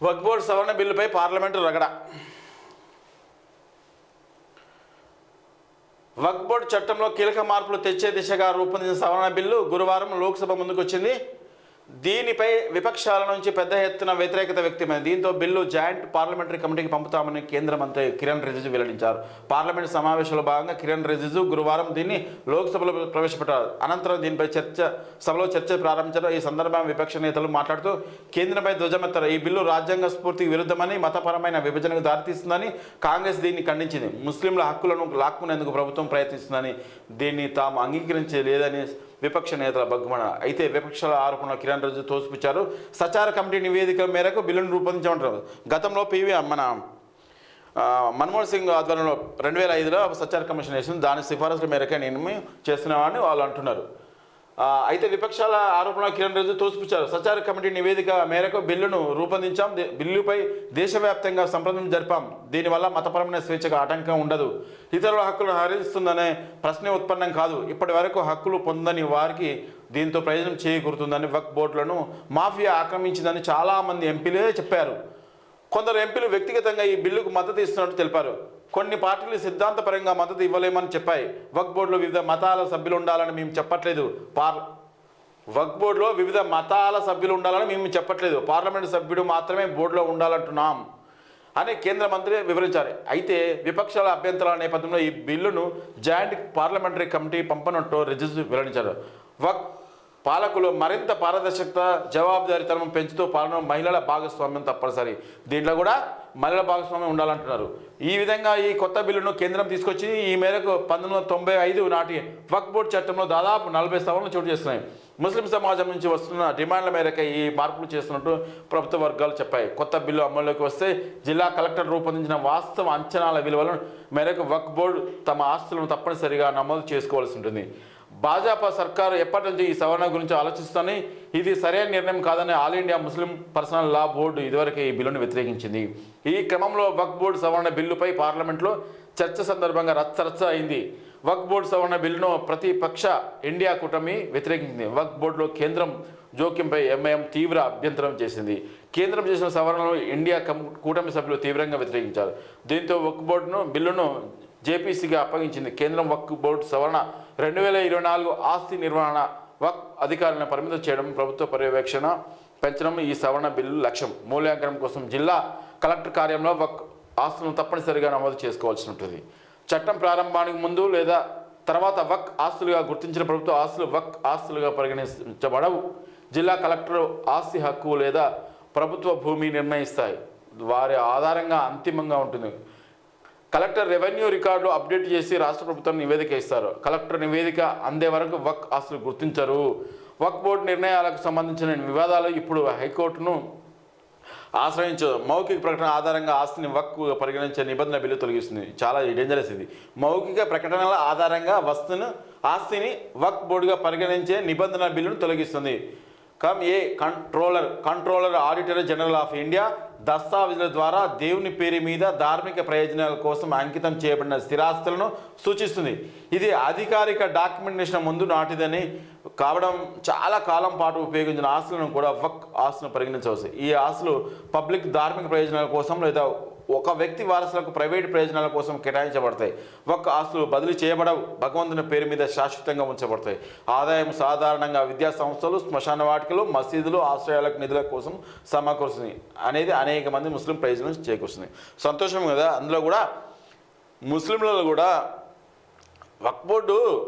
వక్ board సవరణ బిల్లుపై parliament రగడ. వక్ board చట్టంలో కీలక మార్పులు తెచ్చే దిశగా రూపొందించిన సవరణ బిల్లు గురువారం లోక్సభ ముందుకు వచ్చింది దీనిపై విపక్షాల నుంచి పెద్ద ఎత్తున వ్యతిరేకత వ్యక్తమైంది. దీంతో బిల్లు జాయింట్ పార్లమెంటరీ కమిటీకి పంపుతామని కేంద్ర మంత్రి కిరణ్ రిజిజు వెల్లడించారు. పార్లమెంట్ సమావేశంలో భాగంగా కిరణ్ రిజిజు గురువారం దీన్ని లోక్సభలో ప్రవేశపెట్టారు. అనంతరం దీనిపై చర్చ సభలో చర్చ ప్రారంభించారు ఈ సందర్భంగా విపక్ష నేతలు మాట్లాడుతూ కేంద్రంపై ధ్వజమెత్తారు ఈ బిల్లు రాజ్యాంగ స్ఫూర్తికి విరుద్ధమని మతపరమైన విభజనకు దారితీస్తుందని కాంగ్రెస్ దీన్ని ఖండించింది. ముస్లింల హక్కులను లాక్కునేందుకు ప్రభుత్వం ప్రయత్నిస్తుందని దీన్ని తాము అంగీకరించే లేదని విపక్ష నేతల బగ్గుమన. అయితే విపక్షాల ఆరోపణ కిరణ్ రోజు తోసిపుచ్చారు. సచార కమిటీ నివేదిక మేరకు బిల్లును రూపొందించమంటారు. గతంలో పీవీ మన మన్మోహన్ సింగ్ ఆధ్వర్యంలో రెండు వేల ఐదులో సచార కమిషన్ వేసింది. దాని సిఫారసుల మేరకే నేను చేస్తున్నామని వాళ్ళు అంటున్నారు. అయితే విపక్షాల ఆరోపణ కిరణ్ రిజిజు తోసిపుచ్చారు. సచార కమిటీ నివేదిక మేరకు బిల్లును రూపొందించాం. దే- బిల్లుపై దేశవ్యాప్తంగా సంప్రదింపు జరిపాం. దీనివల్ల మతపరమైన స్వేచ్ఛకు ఆటంకం ఉండదు. ఇతరుల హక్కులను హరిస్తుందనే ప్రశ్నే ఉత్పన్నం కాదు. ఇప్పటి వరకు హక్కులు పొందని వారికి దీంతో ప్రయోజనం చేకూరుతుందని వక్ బోర్డులను మాఫియా ఆక్రమించిందని చాలామంది ఎంపీలే చెప్పారు. కొందరు ఎంపీలు వ్యక్తిగతంగా ఈ బిల్లుకు మద్దతు ఇస్తున్నట్టు తెలిపారు. కొన్ని పార్టీలు సిద్ధాంతపరంగా మద్దతు ఇవ్వలేమని చెప్పాయి. వక్ బోర్డులో వివిధ మతాల సభ్యులు ఉండాలని మేము చెప్పట్లేదు. పార్ వక్ బోర్డులో వివిధ మతాల సభ్యులు ఉండాలని మేము చెప్పట్లేదు. పార్లమెంటు సభ్యుడు మాత్రమే బోర్డులో ఉండాలంటున్నాం అని కేంద్ర మంత్రి వివరించారు. అయితే విపక్షాల అభ్యంతరాల నేపథ్యంలో ఈ బిల్లును జాయింట్ పార్లమెంటరీ కమిటీ పంపనట్టు రిజిస్టర్ వెల్లడించారు. వక్ పాలకులు మరింత పారదర్శకత జవాబుదారీతనం పెంచుతూ పాలన మహిళల భాగస్వామ్యం తప్పనిసరి. దీంట్లో కూడా మహిళల భాగస్వామ్యం ఉండాలంటున్నారు. ఈ విధంగా ఈ కొత్త బిల్లును కేంద్రం తీసుకొచ్చి ఈ మేరకు పంతొమ్మిది వందల తొంభై ఐదు నాటి వక్ బోర్డు చట్టంలో దాదాపు నలభై సవరణలు చోటు చేస్తున్నాయి ముస్లిం సమాజం నుంచి వస్తున్న డిమాండ్ల మేరకు ఈ మార్పులు చేస్తున్నట్టు ప్రభుత్వ వర్గాలు చెప్పాయి. కొత్త బిల్లు అమల్లోకి వస్తే జిల్లా కలెక్టర్ రూపొందించిన వాస్తవ అంచనాల విలువలను మేరకు వక్ బోర్డు తమ ఆస్తులను తప్పనిసరిగా నమోదు చేసుకోవాల్సి ఉంటుంది. భాజపా సర్కారు ఎప్పటి నుంచి ఈ సవరణ గురించి ఆలోచిస్తుందని ఇది సరైన నిర్ణయం కాదని All India Muslim personal law board ఇదివరకే ఈ బిల్లును వ్యతిరేకించింది. ఈ క్రమంలో వక్ బోర్డు సవరణ బిల్లుపై పార్లమెంట్లో చర్చ సందర్భంగా రచ్చరచ్చ అయింది. వక్ బోర్డు సవరణ బిల్లును ప్రతిపక్ష ఇండియా కూటమి వ్యతిరేకించింది. వక్ బోర్డులో కేంద్రం జోక్యంపై ఎంఐఎం తీవ్ర అభ్యంతరం చేసింది. కేంద్రం చేసిన సవరణను ఇండియా కూటమి సభ్యులు తీవ్రంగా వ్యతిరేకించారు. దీంతో వక్ బోర్డును బిల్లును జేపీసీగా అప్పగించింది. కేంద్రం వక్ బోర్డు సవరణ రెండు వేల ఇరవై నాలుగు ఆస్తి నిర్వహణ వక్ అధికారులను పరిమితం చేయడం ప్రభుత్వ పర్యవేక్షణ పెంచడం ఈ సవరణ బిల్లు లక్ష్యం. మూల్యాంకనం కోసం జిల్లా కలెక్టర్ కార్యంలో వక్ ఆస్తులను తప్పనిసరిగా నమోదు చేసుకోవాల్సి ఉంటుంది. చట్టం ప్రారంభానికి ముందు లేదా తర్వాత వక్ ఆస్తులుగా గుర్తించిన ప్రభుత్వ ఆస్తులు వక్ ఆస్తులుగా పరిగణించబడవు. జిల్లా కలెక్టర్ ఆస్తి హక్కు లేదా ప్రభుత్వ భూమి నిర్ణయిస్తాయి. వారి ఆధారంగా అంతిమంగా ఉంటుంది. కలెక్టర్ రెవెన్యూ రికార్డులు అప్డేట్ చేసి రాష్ట్ర ప్రభుత్వం నివేదిక ఇస్తారు. కలెక్టర్ నివేదిక అందే వరకు వక్ ఆస్తులు గుర్తించరు. వక్ బోర్డు నిర్ణయాలకు సంబంధించిన వివాదాలు ఇప్పుడు హైకోర్టును ఆశ్రయించదు. మౌఖిక ప్రకటన ఆధారంగా ఆస్తిని వక్ పరిగణించే నిబంధన బిల్లు తొలగిస్తుంది. చాలా డేంజరస్ ఇది. మౌఖిక ప్రకటనల ఆధారంగా వస్తును ఆస్తిని వక్ బోర్డుగా పరిగణించే నిబంధన బిల్లును తొలగిస్తుంది. కమ్ ఏ controller controller auditor general of India దస్తావేజుల ద్వారా దేవుని పేరు మీద ధార్మిక ప్రయోజనాల కోసం అంకితం చేయబడిన స్థిరాస్తులను సూచిస్తుంది. ఇది అధికారిక డాక్యుమెంటేషన్ ముందు నాటిదని కావడం చాలా కాలం పాటు ఉపయోగించిన ఆస్తులను కూడా వక్ ఆస్తులను పరిగణించవచ్చు. ఈ ఆస్తులు పబ్లిక్ ధార్మిక ప్రయోజనాల కోసం లేదా ఒక వ్యక్తి వారసులకు ప్రైవేట్ ప్రయోజనాల కోసం కేటాయించబడతాయి. ఒక్క ఆస్తులు బదిలీ చేయబడవు. భగవంతుని పేరు మీద శాశ్వతంగా ఉంచబడతాయి. ఆదాయం సాధారణంగా విద్యా సంస్థలు శ్మశాన వాటికలు మసీదులు ఆశ్రయాలకు నిధుల కోసం సమకూరుస్తుంది అనేది అనేక మంది ముస్లిం ప్రయోజనం చేకూరుస్తుంది. సంతోషం కదా? అందులో కూడా ముస్లింలలో కూడా వక్ బోర్డు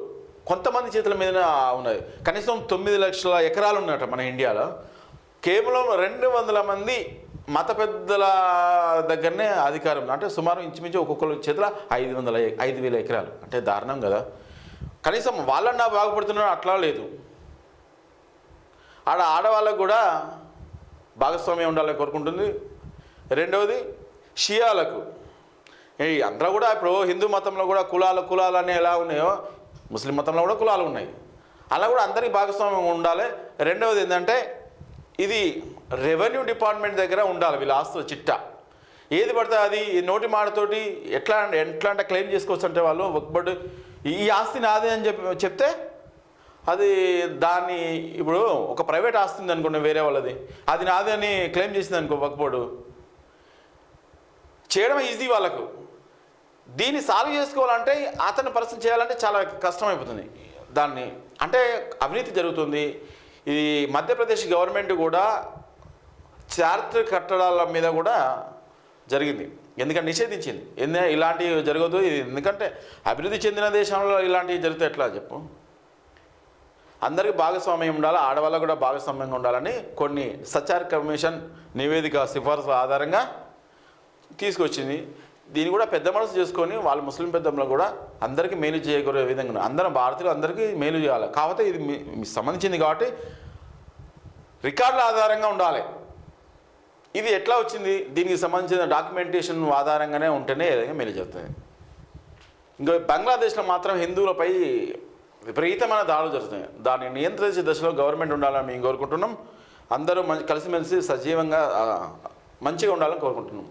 కొంతమంది చేతుల మీద ఉన్నది. కనీసం తొమ్మిది లక్షల ఎకరాలు ఉన్నట మన ఇండియాలో. కేవలం రెండు వందల మంది మత పెద్దల దగ్గరనే అధికారం. అంటే సుమారు ఇంచుమించు ఒక్కొక్కరు చేతిలో ఐదు వందల ఐదు వేల ఎకరాలు. అంటే దారుణం కదా. కనీసం వాళ్ళన్నా బాగుపడుతున్నారు అట్లా లేదు. ఆడ ఆడవాళ్ళకు కూడా భాగస్వామ్యం ఉండాలని కోరుకుంటుంది. రెండవది షియాలకు. అందరూ కూడా ఇప్పుడు హిందూ మతంలో కూడా కులాలు కులాలు అనే ఎలా ఉన్నాయో ముస్లిం మతంలో కూడా కులాలు ఉన్నాయి. అలా కూడా అందరికీ భాగస్వామ్యం ఉండాలి. రెండవది ఏంటంటే ఇది రెవెన్యూ డిపార్ట్మెంట్ దగ్గర ఉండాలి వీళ్ళ ఆస్తుల చిట్టా. ఏది పడితే అది నోటి మాటతోటి ఎట్లా అంటే ఎట్లా అంటే క్లెయిమ్ చేసుకోవచ్చు అంటే వాళ్ళు ఒకబడి ఈ ఆస్తి నాదే అని చెప్పి చెప్తే అది దాన్ని ఇప్పుడు ఒక ప్రైవేట్ ఆస్తి ఉంది అనుకోండి వేరే వాళ్ళది. అది నాదే అని క్లెయిమ్ చేసింది అనుకో వక్బోర్డు చేయడం ఈజీ వాళ్ళకు. దీన్ని సాల్వ్ చేసుకోవాలంటే అతని పరిస్థితి చేయాలంటే చాలా కష్టమైపోతుంది దాన్ని. అంటే అవినీతి జరుగుతుంది. ఈ మధ్యప్రదేశ్ గవర్నమెంట్ కూడా చారిత్రక కట్టడాల మీద కూడా జరిగింది. ఎందుకంటే నిషేధించింది. ఎందు ఇలాంటివి జరగదు. ఇది ఎందుకంటే అభివృద్ధి చెందిన దేశంలో ఇలాంటివి జరిగితే ఎట్లా చెప్పు? అందరికీ భాగస్వామ్యం ఉండాలి? ఆడవాళ్ళకు కూడా భాగస్వామ్యంగా ఉండాలని కొన్ని సచార్ కమిషన్ నివేదిక సిఫార్సు ఆధారంగా తీసుకొచ్చింది. దీన్ని కూడా పెద్ద మనసు చేసుకొని వాళ్ళ ముస్లిం పెద్దమ్మలు కూడా అందరికీ మేలు చేయగలిగే విధంగా అందరం భారతీయులు అందరికీ మేలు చేయాలి. కాకపోతే ఇది మీ- సంబంధించింది కాబట్టి రికార్డుల ఆధారంగా ఉండాలి. ఇది ఎట్లా వచ్చింది? దీనికి సంబంధించిన డాక్యుమెంటేషన్ ఆధారంగానే ఉంటేనే ఏదైనా మేలు జరుగుతుంది. ఇంకా బంగ్లాదేశ్లో మాత్రం హిందువులపై విపరీతమైన దాడులు జరుగుతున్నాయి. దాన్ని నియంత్రించే దశలో గవర్నమెంట్ ఉండాలని మేము కోరుకుంటున్నాం. అందరూ మంచి కలిసిమెలిసి సజీవంగా మంచిగా ఉండాలని కోరుకుంటున్నాం.